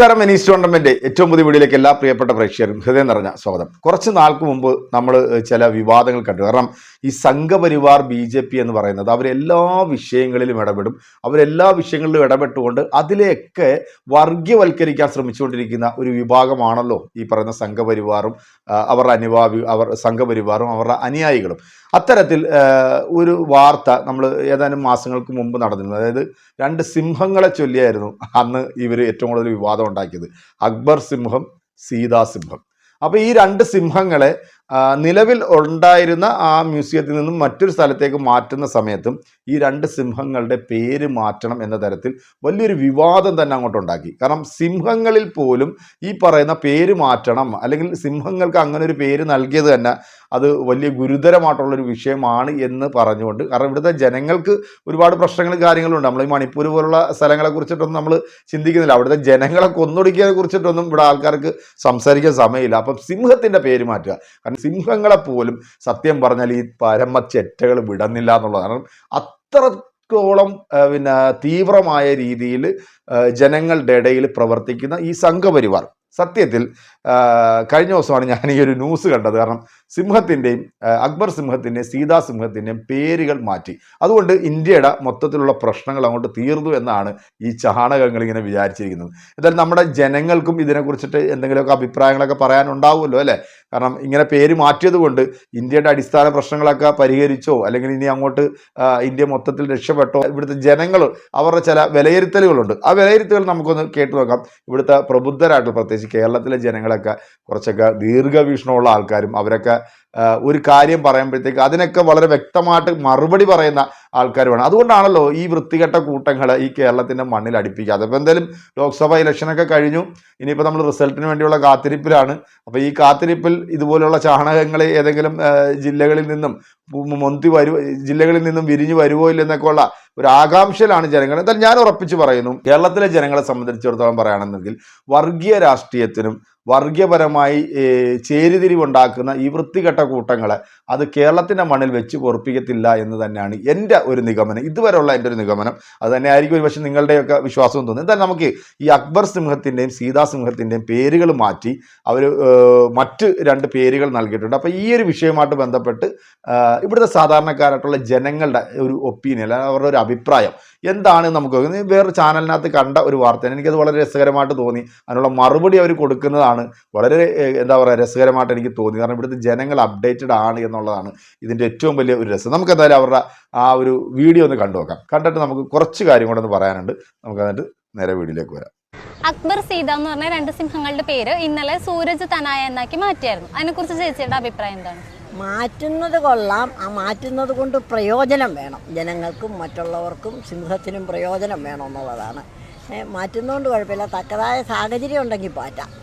നമസ്കാരം Venice tournament. ഏറ്റവും പുതിയ വീഡിയോയിലേക്ക് എല്ലാ പ്രിയപ്പെട്ട പ്രേക്ഷകരും ഹൃദയം നിറഞ്ഞ സ്വാഗതം. കുറച്ച് നാൾക്ക് മുമ്പ് നമ്മൾ ചില വിവാദങ്ങൾ കണ്ടു. കാരണം ഈ സംഘപരിവാർ ബി ജെ പി എന്ന് പറയുന്നത് അവരെല്ലാ വിഷയങ്ങളിലും ഇടപെടും. അവരെല്ലാ വിഷയങ്ങളിലും ഇടപെട്ടുകൊണ്ട് അതിലെയൊക്കെ വർഗീയവൽക്കരിക്കാൻ ശ്രമിച്ചുകൊണ്ടിരിക്കുന്ന ഒരു വിഭാഗമാണല്ലോ ഈ പറയുന്ന സംഘപരിവാറും അവരുടെ അനുഭാവി അവർ സംഘപരിവാറും അവരുടെ അനുയായികളും. അത്തരത്തിൽ ഒരു വാർത്ത നമ്മൾ ഏതാനും മാസങ്ങൾക്ക് മുമ്പ് നടന്നിരുന്നു. അതായത് രണ്ട് സിംഹങ്ങളെ ചൊല്ലിയായിരുന്നു അന്ന് ഇവർ ഏറ്റവും കൂടുതൽ വിവാദം ഉണ്ടാക്കിയത്. അക്ബർ സിംഹം സീതാ സിംഹം. അപ്പോൾ ഈ രണ്ട് സിംഹങ്ങളെ നിലവിൽ ഉണ്ടായിരുന്ന ആ മ്യൂസിയത്തിൽ നിന്നും മറ്റൊരു സ്ഥലത്തേക്ക് മാറ്റുന്ന സമയത്തും ഈ രണ്ട് സിംഹങ്ങളുടെ പേര് മാറ്റണം എന്ന തരത്തിൽ വലിയൊരു വിവാദം തന്നെ അങ്ങോട്ട് ഉണ്ടാക്കി കാരണം സിംഹങ്ങളിൽ പോലും ഈ പറയുന്ന പേര് മാറ്റണം അല്ലെങ്കിൽ സിംഹങ്ങൾക്ക് അങ്ങനെ ഒരു പേര് നൽകിയത് തന്നെ അത് വലിയ ഗുരുതരമായിട്ടുള്ളൊരു വിഷയമാണ് എന്ന് പറഞ്ഞുകൊണ്ട്. കാരണം ഇവിടുത്തെ ജനങ്ങൾക്ക് ഒരുപാട് പ്രശ്നങ്ങളും കാര്യങ്ങളുണ്ട്. നമ്മൾ ഈ മണിപ്പൂർ പോലുള്ള സ്ഥലങ്ങളെ കുറിച്ചിട്ടൊന്നും നമ്മൾ ചിന്തിക്കുന്നില്ല. അവിടുത്തെ ജനങ്ങളെ കൊന്നൊടുക്കിയതിനെ കുറിച്ചിട്ടൊന്നും ഇവിടെ ആൾക്കാർക്ക് സംസാരിക്കാൻ സമയമില്ല. അപ്പം സിംഹത്തിന്റെ പേര് മാറ്റുക. കാരണം സിംഹങ്ങളെ പോലും സത്യം പറഞ്ഞാൽ ഈ പരമ ചെറ്റകൾ വിടുന്നില്ല എന്നുള്ളതാണ്. കാരണം അത്രത്തോളം ആ, പിന്നെ തീവ്രമായ രീതിയിൽ ജനങ്ങളുടെ ഇടയിൽ പ്രവർത്തിക്കുന്ന ഈ സംഘപരിവാർ. സത്യത്തിൽ കഴിഞ്ഞ ദിവസമാണ് ഞാൻ ഈ ഒരു ന്യൂസ് കണ്ടത്. കാരണം സിംഹത്തിന്റെയും അക്ബർ സിംഹത്തിന്റെയും സീതാ സിംഹത്തിന്റെയും പേരുകൾ മാറ്റി. അതുകൊണ്ട് ഇന്ത്യയുടെ മൊത്തത്തിലുള്ള പ്രശ്നങ്ങൾ അങ്ങോട്ട് തീർന്നു എന്നാണ് ഈ ചാണകങ്ങൾ ഇങ്ങനെ വിചാരിച്ചിരിക്കുന്നത്. എന്തായാലും നമ്മുടെ ജനങ്ങൾക്കും ഇതിനെക്കുറിച്ചിട്ട് എന്തെങ്കിലുമൊക്കെ അഭിപ്രായങ്ങളൊക്കെ പറയാനുണ്ടാവുമല്ലോ അല്ലേ? കാരണം ഇങ്ങനെ പേര് മാറ്റിയത് കൊണ്ട് ഇന്ത്യയുടെ അടിസ്ഥാന പ്രശ്നങ്ങളൊക്കെ പരിഹരിച്ചോ അല്ലെങ്കിൽ ഇനി അങ്ങോട്ട് ഇന്ത്യ മൊത്തത്തിൽ രക്ഷപ്പെട്ടോ ഇവിടുത്തെ ജനങ്ങൾ അവരുടെ ചില വിലയിരുത്തലുകളുണ്ട്. ആ വിലയിരുത്തലുകൾ നമുക്കൊന്ന് കേട്ടു നോക്കാം. ഇവിടുത്തെ പ്രബുദ്ധരായിട്ടുള്ള പ്രത്യേകിച്ച് കേരളത്തിലെ ജനങ്ങളൊക്കെ കുറച്ചൊക്കെ ദീർഘവീക്ഷണമുള്ള ആൾക്കാരും അവരൊക്കെ ഒരു കാര്യം പറയുമ്പോഴത്തേക്ക് അതിനൊക്കെ വളരെ വ്യക്തമായിട്ട് മറുപടി പറയുന്ന ആൾക്കാരുമാണ് അതുകൊണ്ടാണല്ലോ ഈ വൃത്തികെട്ട കൂട്ടങ്ങളെ ഈ കേരളത്തിന്റെ മണ്ണിൽ അടുപ്പിക്കുക. അപ്പോൾ എന്തായാലും ലോക്സഭ ഇലക്ഷനൊക്കെ കഴിഞ്ഞു. ഇനിയിപ്പോൾ നമ്മൾ റിസൾട്ടിന് വേണ്ടിയുള്ള കാത്തിരിപ്പിലാണ്. അപ്പോൾ ഈ കാത്തിരിപ്പിൽ ഇതുപോലുള്ള ചാണകങ്ങൾ ഏതെങ്കിലും ജില്ലകളിൽ നിന്നും മു- മൊന്തി വരു ജില്ലകളിൽ നിന്നും വിരിഞ്ഞു വരുമോ ഇല്ലെന്നൊക്കെ ഉള്ള ഒരു ആകാംക്ഷയിലാണ് ജനങ്ങൾ. എന്തായാലും ഞാൻ ഉറപ്പിച്ച് പറയുന്നു കേരളത്തിലെ ജനങ്ങളെ സംബന്ധിച്ചിടത്തോളം പറയുകയാണെന്നെങ്കിൽ വർഗീയ രാഷ്ട്രീയത്തിനും വർഗീയപരമായി ചേരിതിരിവുണ്ടാക്കുന്ന ഈ വൃത്തികെട്ട കൂട്ടങ്ങളെ അത് കേരളത്തിന്റെ മണ്ണിൽ വെച്ച് പൊറപ്പിക്കത്തില്ല എന്ന് തന്നെയാണ് എന്റെ ഒരു നിഗമനം. ഇതുവരെയുള്ള എന്റെ ഒരു നിഗമനം. അത് തന്നെ ആയിരിക്കും ഒരു പക്ഷേ നിങ്ങളുടെയൊക്കെ വിശ്വാസം തോന്നുന്നു എന്തായാലും നമുക്ക് ഈ അക്ബർ സിംഹത്തിന്റെയും സീതാ സിംഹത്തിന്റെയും പേരുകൾ മാറ്റി അവർ മറ്റ് രണ്ട് പേരുകൾ നൽകിയിട്ടുണ്ട്. അപ്പോൾ ഈ ഒരു വിഷയവുമായിട്ട് ബന്ധപ്പെട്ട് ഇവിടുത്തെ സാധാരണക്കാരായിട്ടുള്ള ജനങ്ങളുടെ ഒരു ഒപ്പീനിയൻ അല്ലെങ്കിൽ അവരുടെ ഒരു അഭിപ്രായം. എന്താണ് നമുക്ക് വേറൊരു ചാനലിനകത്ത് കണ്ട ഒരു വാർത്തയാണ് എനിക്കത് വളരെ രസകരമായിട്ട് തോന്നി. അതിനുള്ള മറുപടി അവർ കൊടുക്കുന്നതാണ് വളരെ എന്താ പറയുക രസകരമായിട്ട് എനിക്ക് തോന്നി. കാരണം ഇവിടുത്തെ ജനങ്ങൾ അപ്ഡേറ്റഡ് ആണ് എന്നുള്ളതാണ് ഇതിന്റെ ഏറ്റവും വലിയ ഒരു രസം. നമുക്ക് എന്തായാലും അവരുടെ ആ ഒരു വീഡിയോ ഒന്ന് കണ്ടു നോക്കാം. കണ്ടിട്ട് നമുക്ക് കുറച്ച് കാര്യം കൂടെ ഒന്ന് പറയാനുണ്ട്. നമുക്ക് എന്നിട്ട് നേരെ വീഡിയോയിലേക്ക് വരാം. അക്ബർ സീത എന്ന് പറഞ്ഞ രണ്ട് സിംഹങ്ങളുടെ പേര് ഇന്നലെ സൂരജ് തനായ എന്നാക്കി മാറ്റിയായിരുന്നു. അതിനെക്കുറിച്ച് ചേച്ചിയുടെ അഭിപ്രായം എന്താണ്? മാറ്റുന്നത് കൊള്ളാം. ആ മാറ്റുന്നത് കൊണ്ട് പ്രയോജനം വേണം. ജനങ്ങൾക്കും മറ്റുള്ളവർക്കും സിംഹത്തിനും പ്രയോജനം വേണം എന്നുള്ളതാണ്. മാറ്റുന്നതുകൊണ്ട് കുഴപ്പമില്ല. തക്കതായ സാഹചര്യം ഉണ്ടെങ്കിൽ പാറ്റാം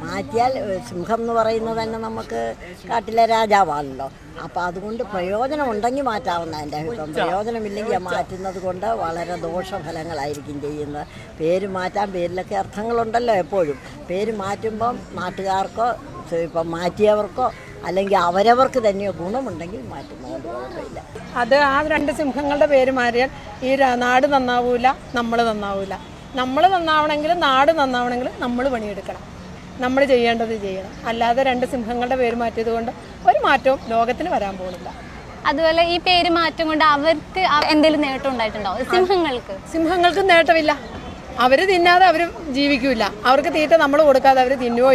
മാറ്റിയാൽ സിംഹം എന്ന് പറയുന്നത് തന്നെ നമുക്ക് കാട്ടിലെ രാജാവാണല്ലോ. അപ്പോൾ അതുകൊണ്ട് പ്രയോജനം ഉണ്ടെങ്കിൽ മാറ്റാവുന്ന എന്റെ അഭിപ്രായം. പ്രയോജനമില്ലെങ്കിൽ മാറ്റുന്നത് കൊണ്ട് വളരെ ദോഷഫലങ്ങളായിരിക്കും ചെയ്യുന്നത്. പേര് മാറ്റാൻ പേരിലൊക്കെ അർത്ഥങ്ങളുണ്ടല്ലോ എപ്പോഴും. പേര് മാറ്റുമ്പം നാട്ടുകാർക്കോ ഇപ്പം മാറ്റിയവർക്കോ അല്ലെങ്കിൽ അവരവർക്ക് തന്നെയോ ഗുണമുണ്ടെങ്കിൽ മാറ്റുന്നതുകൊണ്ട് കുഴപ്പമില്ല. അത് ആ രണ്ട് സിംഹങ്ങളുടെ പേര് മാറിയാൽ ഈ നാട് നന്നാവൂല നമ്മൾ നന്നാവൂല. നമ്മൾ നന്നാവണമെങ്കിൽ നാട് നന്നാവണമെങ്കിൽ നമ്മൾ പണിയെടുക്കണം. നമ്മൾ ചെയ്യേണ്ടത് ചെയ്യണം. അല്ലാതെ രണ്ട് സിംഹങ്ങളുടെ പേര് മാറ്റിയത് കൊണ്ട് ഒരു മാറ്റവും ലോകത്തിന് വരാൻ പോകുന്നില്ല. അതുപോലെ ഈ പേര് മാറ്റം കൊണ്ട് അവർക്ക് എന്തെങ്കിലും നേട്ടം ഉണ്ടായിട്ടുണ്ടോ? സിംഹങ്ങൾക്ക്? സിംഹങ്ങൾക്ക് നേട്ടമില്ല. അവർ തിന്നാതെ അവർ ജീവിക്കൂല. അവർക്ക് തീറ്റ നമ്മൾ കൊടുക്കാതെ അവർ തിന്നുവോ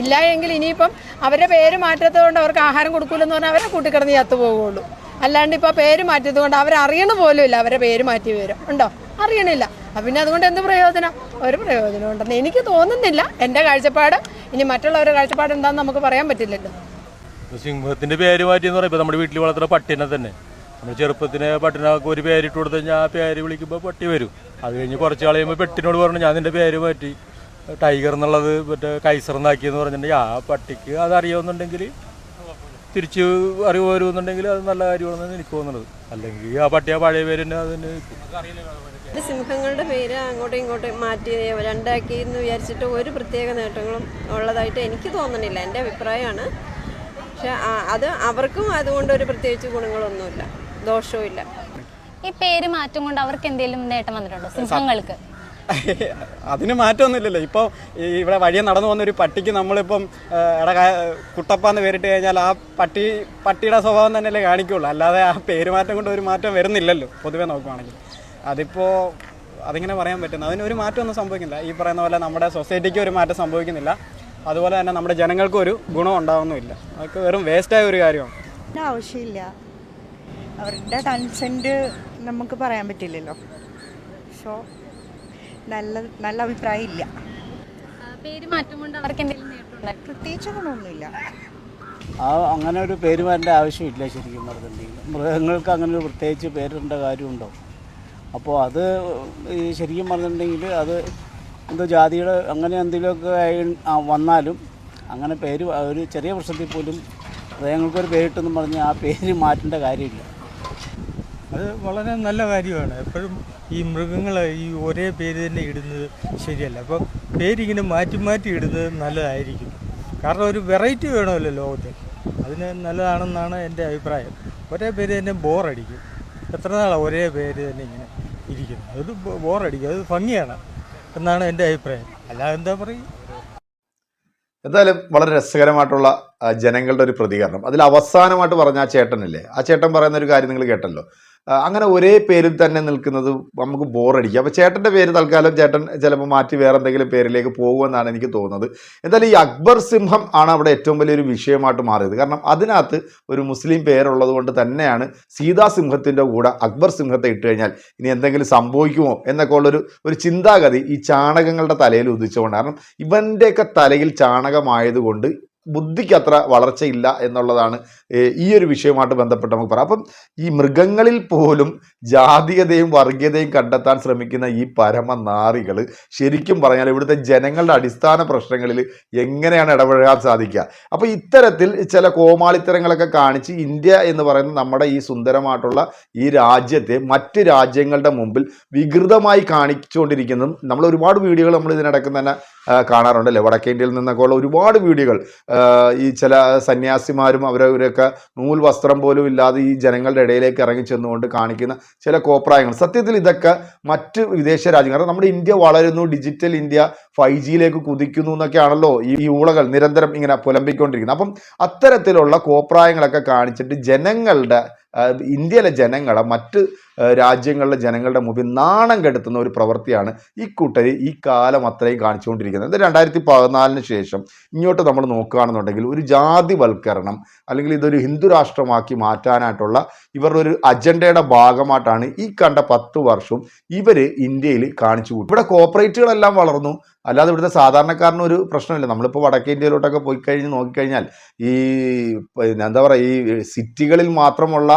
ഇല്ല എങ്കിൽ ഇനിയിപ്പം അവരുടെ പേര് മാറ്റത്തത് കൊണ്ട് അവർക്ക് ആഹാരം കൊടുക്കൂലെന്ന് പറഞ്ഞാൽ അവരെ കൂട്ടിക്കിടന്ന് ചത്തു പോവുള്ളൂ അല്ലാണ്ട് ഇപ്പോൾ പേര് മാറ്റിയത് കൊണ്ട് അവരറിയണ പോലും ഇല്ല അവരെ പേര് മാറ്റി വരും. ഉണ്ടോ? അറിയണില്ല. പിന്നെ അതുകൊണ്ട് എന്ത് പ്രയോജനം? ഒരു പ്രയോജനം ഉണ്ടെന്ന് എനിക്ക് തോന്നുന്നില്ല. എന്റെ കാഴ്ചപ്പാട് ഇനി മറ്റുള്ളവരുടെ കാഴ്ചപ്പാട് എന്താണെന്ന് നമുക്ക് പറയാൻ പറ്റില്ലല്ലോ. സിംഹത്തിന്റെ പേര് മാറ്റി എന്ന് പറയുമ്പോൾ നമ്മുടെ വീട്ടിൽ വളർത്തുന്ന പട്ടിനെ തന്നെ നമ്മൾ ചെറുപ്പത്തിന് പട്ടിനൊക്കെ ഒരു പേരിട്ട് കൊടുത്തു കഴിഞ്ഞാൽ ആ പേര് വിളിക്കുമ്പോൾ പട്ടി വരും. അത് കഴിഞ്ഞ് കുറച്ച് കളയുമ്പോൾ പെട്ടിനോട് പറഞ്ഞു ഞാൻ നിന്റെ പേര് മാറ്റി. ടൈഗർ എന്നുള്ളത് മറ്റേ കൈസർ എന്നാക്കിയെന്ന് പറഞ്ഞിട്ടുണ്ടെങ്കിൽ ആ പട്ടിക്ക് അത് അറിയാവുന്നുണ്ടെങ്കിൽ തിരിച്ച് അറിവ് വരുമെന്നുണ്ടെങ്കിൽ അത് നല്ല കാര്യമാണെന്ന് എനിക്ക് തോന്നുന്നത്. അല്ലെങ്കിൽ ആ പട്ടി ആ പഴയ പേര് തന്നെ അതിന് സിംഹങ്ങളുടെ പേര് അങ്ങോട്ടും ഇങ്ങോട്ടും മാറ്റി രണ്ടാക്കി എന്ന് വിചാരിച്ചിട്ട് ഒരു പ്രത്യേക നേട്ടങ്ങളും ഉള്ളതായിട്ട് എനിക്ക് തോന്നണില്ല. എന്റെ അഭിപ്രായമാണ്. പക്ഷെ അത് അവർക്കും അതുകൊണ്ട് ഒരു പ്രത്യേകിച്ച് ഗുണങ്ങളൊന്നുമില്ല. ദോഷവും ഇല്ല ഈ പേര് മാറ്റം കൊണ്ട് അവർക്ക് എന്തെങ്കിലും നേട്ടം വന്നിട്ടുണ്ടോ? സിംഹങ്ങൾക്ക്? അതിന് മാറ്റമൊന്നുമില്ലല്ലോ. ഇപ്പോൾ ഇവിടെ വഴിയെ നടന്നു പോകുന്ന ഒരു പട്ടിക്ക് നമ്മളിപ്പം എടാ കുട്ടപ്പ എന്ന് പേരിട്ട് കഴിഞ്ഞാൽ ആ പട്ടി പട്ടിയുടെ സ്വഭാവം തന്നെയല്ലേ കാണിക്കുള്ളൂ. അല്ലാതെ ആ പേരുമാറ്റം കൊണ്ട് ഒരു മാറ്റം വരുന്നില്ലല്ലോ പൊതുവെ നോക്കുവാണെങ്കിൽ. അതിപ്പോൾ അതിങ്ങനെ പറയാൻ പറ്റുന്നു. അതിനൊരു മാറ്റമൊന്നും സംഭവിക്കുന്നില്ല. ഈ പറയുന്ന പോലെ നമ്മുടെ സൊസൈറ്റിക്ക് ഒരു മാറ്റം സംഭവിക്കുന്നില്ല. അതുപോലെ തന്നെ നമ്മുടെ ജനങ്ങൾക്കും ഒരു ഗുണം ഉണ്ടാവുന്നുമില്ല. അതൊക്കെ വെറും വേസ്റ്റായ ഒരു കാര്യമാണ്. ആവശ്യമില്ല. അവരുടെ കൺസെന്റ് നമുക്ക് പറയാൻ പറ്റില്ലല്ലോ. സോ നല്ല നല്ല അഭിപ്രായം ഇല്ല പേര് മാറ്റം കൊണ്ട് അവർക്ക് എന്തെങ്കിലും നേട്ടമുണ്ടായിരുന്നു പ്രത്യേകിച്ച് ആ അങ്ങനെ ഒരു പേര് വരേണ്ട ആവശ്യമില്ല ശരിക്കും പറഞ്ഞിട്ടുണ്ടെങ്കിൽ മൃഗങ്ങൾക്ക് അങ്ങനെ ഒരു പ്രത്യേകിച്ച് പേരിടേണ്ട കാര്യമുണ്ടോ? അപ്പോൾ അത് ഈ ശരിക്കും പറഞ്ഞിട്ടുണ്ടെങ്കിൽ അത് എന്തോ ജാതിയുടെ അങ്ങനെ എന്തെങ്കിലുമൊക്കെ ആയി വന്നാലും അങ്ങനെ പേര് ഒരു ചെറിയ പ്രശ്നത്തിൽ പോലും മൃഗങ്ങൾക്കൊരു പേരിട്ടെന്ന് പറഞ്ഞാൽ ആ പേര് മാറ്റേണ്ട കാര്യമില്ല. അത് വളരെ നല്ല കാര്യമാണ്. എപ്പോഴും ഈ മൃഗങ്ങൾ ഈ ഒരേ പേര് തന്നെ ഇടുന്നത് ശരിയല്ല. അപ്പോൾ പേരിങ്ങനെ മാറ്റി മാറ്റി ഇടുന്നത് നല്ലതായിരിക്കും. കാരണം ഒരു വെറൈറ്റി വേണമല്ലോ ലോകത്ത്. അതിന് നല്ലതാണെന്നാണ് എന്റെ അഭിപ്രായം. ഒരേ പേര് തന്നെ ബോറടിക്കും. എത്ര നാളാണ് ഒരേ പേര് തന്നെ ഇങ്ങനെ ഇരിക്കുന്നത് അത് ബോറടിക്കും. അത് ഭംഗിയാണ് എന്നാണ് എന്റെ അഭിപ്രായം. അല്ലാതെ എന്താ പറയുക എന്തായാലും വളരെ രസകരമായിട്ടുള്ള ജനങ്ങളുടെ ഒരു പ്രതികരണം. അതിൽ അവസാനമായിട്ട് പറഞ്ഞ ആ ചേട്ടനില്ലേ? ആ ചേട്ടൻ പറയുന്ന ഒരു കാര്യം നിങ്ങൾ കേട്ടല്ലോ. അങ്ങനെ ഒരേ പേരിൽ തന്നെ നിൽക്കുന്നത് നമുക്ക് ബോറടിക്കും. അപ്പോൾ ചേട്ടന്റെ പേര് തൽക്കാലം ചേട്ടൻ ചിലപ്പോൾ മാറ്റി വേറെ എന്തെങ്കിലും പേരിലേക്ക് പോകുമെന്നാണ് എനിക്ക് തോന്നുന്നത്. എന്തായാലും ഈ അക്ബർ സിംഹം ആണ് അവിടെ ഏറ്റവും വലിയൊരു വിഷയമായിട്ട് മാറിയത്. കാരണം അതിനകത്ത് ഒരു മുസ്ലിം പേരുള്ളത് കൊണ്ട് തന്നെയാണ് സീതാ സിംഹത്തിന്റെ കൂടെ അക്ബർ സിംഹത്തെ ഇട്ട് കഴിഞ്ഞാൽ ഇനി എന്തെങ്കിലും സംഭവിക്കുമോ എന്നൊക്കെ ഉള്ളൊരു ഒരു ചിന്താഗതി ഈ ചാണകങ്ങളുടെ തലയിൽ ഉദിച്ചുകൊണ്ട് കാരണം ഇവന്റെയൊക്കെ തലയിൽ ചാണകമായതുകൊണ്ട് ബുദ്ധിക്ക് അത്ര വളർച്ചയില്ല എന്നുള്ളതാണ് ഈ ഒരു വിഷയവുമായിട്ട് ബന്ധപ്പെട്ട് നമുക്ക് പറയാം. അപ്പം ഈ മൃഗങ്ങളിൽ പോലും ജാതീയതയും വർഗീയതയും കണ്ടെത്താൻ ശ്രമിക്കുന്ന ഈ പരമനാറികൾ ശരിക്കും പറഞ്ഞാൽ ഇവിടുത്തെ ജനങ്ങളുടെ അടിസ്ഥാന പ്രശ്നങ്ങളിൽ എങ്ങനെയാണ് ഇടപഴകാൻ സാധിക്കുക? അപ്പോൾ ഇത്തരത്തിൽ ചില കോമാളിത്തരങ്ങളൊക്കെ കാണിച്ച് ഇന്ത്യ എന്ന് പറയുന്ന നമ്മുടെ ഈ സുന്ദരമായിട്ടുള്ള ഈ രാജ്യത്തെ മറ്റ് രാജ്യങ്ങളുടെ മുമ്പിൽ വികൃതമായി കാണിച്ചുകൊണ്ടിരിക്കുന്നതും നമ്മൾ ഒരുപാട് വീഡിയോകൾ നമ്മൾ ഇതിനിടയ്ക്ക് തന്നെ കാണാറുണ്ട് കാണാറുണ്ടല്ലേ വടക്കേ ഇന്ത്യയിൽ നിന്നൊക്കെ ഉള്ള ഒരുപാട് വീഡിയോകൾ ഈ ചില സന്യാസിമാരും അവരവരൊക്കെ നൂൽ വസ്ത്രം പോലും ഇല്ലാതെ ഈ ജനങ്ങളുടെ ഇടയിലേക്ക് ഇറങ്ങി ചെന്നുകൊണ്ട് കാണിക്കുന്ന ചില കോപ്രായങ്ങൾ. സത്യത്തിൽ ഇതൊക്കെ മറ്റ് വിദേശ രാജ്യങ്ങൾ നമ്മുടെ ഇന്ത്യ വളരുന്നു ഡിജിറ്റൽ ഇന്ത്യ ഫൈവ് ജിയിലേക്ക് കുതിക്കുന്നു എന്നൊക്കെയാണല്ലോ ഈ ഊളകൾ നിരന്തരം ഇങ്ങനെ പുലമ്പിക്കൊണ്ടിരിക്കുന്നത്. അപ്പം അത്തരത്തിലുള്ള കോപ്രായങ്ങളൊക്കെ കാണിച്ചിട്ട് ജനങ്ങളുടെ ഇന്ത്യയിലെ ജനങ്ങളെ മറ്റ് രാജ്യങ്ങളിലെ ജനങ്ങളുടെ മുമ്പിൽ നാണം കെടുത്തുന്ന ഒരു പ്രവൃത്തിയാണ് ഈ കൂട്ടർ ഈ കാലം അത്രയും കാണിച്ചുകൊണ്ടിരിക്കുന്നത്. ഇത് രണ്ടായിരത്തി പതിനാലിന് ശേഷം ഇങ്ങോട്ട് നമ്മൾ നോക്കുകയാണെന്നുണ്ടെങ്കിൽ ഒരു ജാതിവൽക്കരണം അല്ലെങ്കിൽ ഇതൊരു ഹിന്ദു രാഷ്ട്രമാക്കി മാറ്റാനായിട്ടുള്ള ഇവരുടെ ഒരു അജണ്ടയുടെ ഭാഗമായിട്ടാണ് ഈ കണ്ട പത്ത് വർഷവും ഇവർ ഇന്ത്യയിൽ കാണിച്ചു കൂട്ടി. ഇവിടെ കോപ്പറേറ്റുകളെല്ലാം വളർന്നു. അല്ലാതെ ഇവിടുത്തെ സാധാരണക്കാരന് ഒരു പ്രശ്നമില്ല. നമ്മളിപ്പോൾ വടക്കേ ഇന്ത്യയിലോട്ടൊക്കെ പോയി കഴിഞ്ഞ് നോക്കിക്കഴിഞ്ഞാൽ ഈ എന്താ പറയുക ഈ സിറ്റികളിൽ മാത്രമുള്ള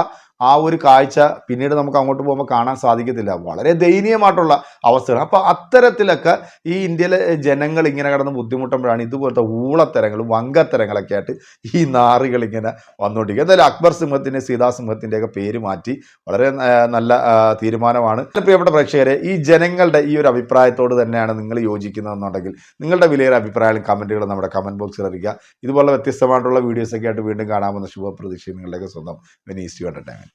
ആ ഒരു കാഴ്ച പിന്നീട് നമുക്ക് അങ്ങോട്ട് പോകുമ്പോൾ കാണാൻ സാധിക്കത്തില്ല. വളരെ ദയനീയമായിട്ടുള്ള അവസ്ഥയാണ്. അപ്പോൾ അത്തരത്തിലൊക്കെ ഈ ഇന്ത്യയിലെ ജനങ്ങൾ ഇങ്ങനെ കിടന്ന് ബുദ്ധിമുട്ടുമ്പോഴാണ് ഇതുപോലത്തെ ഊളത്തരങ്ങളും വങ്കത്തരങ്ങളൊക്കെ ആയിട്ട് ഈ നാറികൾ ഇങ്ങനെ വന്നുകൊണ്ടിരിക്കുക എന്തായാലും അക്ബർ സിംഹത്തിന്റെ സീതാ സിംഹത്തിന്റെയൊക്കെ പേര് മാറ്റി വളരെ നല്ല തീരുമാനമാണ്. പ്രിയപ്പെട്ട പ്രേക്ഷകരെ ഈ ജനങ്ങളുടെ ഈ ഒരു അഭിപ്രായത്തോട് തന്നെയാണ് നിങ്ങൾ യോജിക്കുന്നതെന്നുണ്ടെങ്കിൽ നിങ്ങളുടെ വിലയേറെ അഭിപ്രായങ്ങളും കമന്റുകളും നമ്മുടെ കമന്റ് ബോക്സിൽ അറിയിക്കുക. ഇതുപോലെ വ്യത്യസ്തമായിട്ടുള്ള വീഡിയോസൊക്കെ ആയിട്ട് വീണ്ടും കാണാമെന്ന ശുഭപ്രതീക്ഷ നിങ്ങളുടെയൊക്കെ സ്വന്തം വെനീസ് എന്റർടൈൻമെന്റ്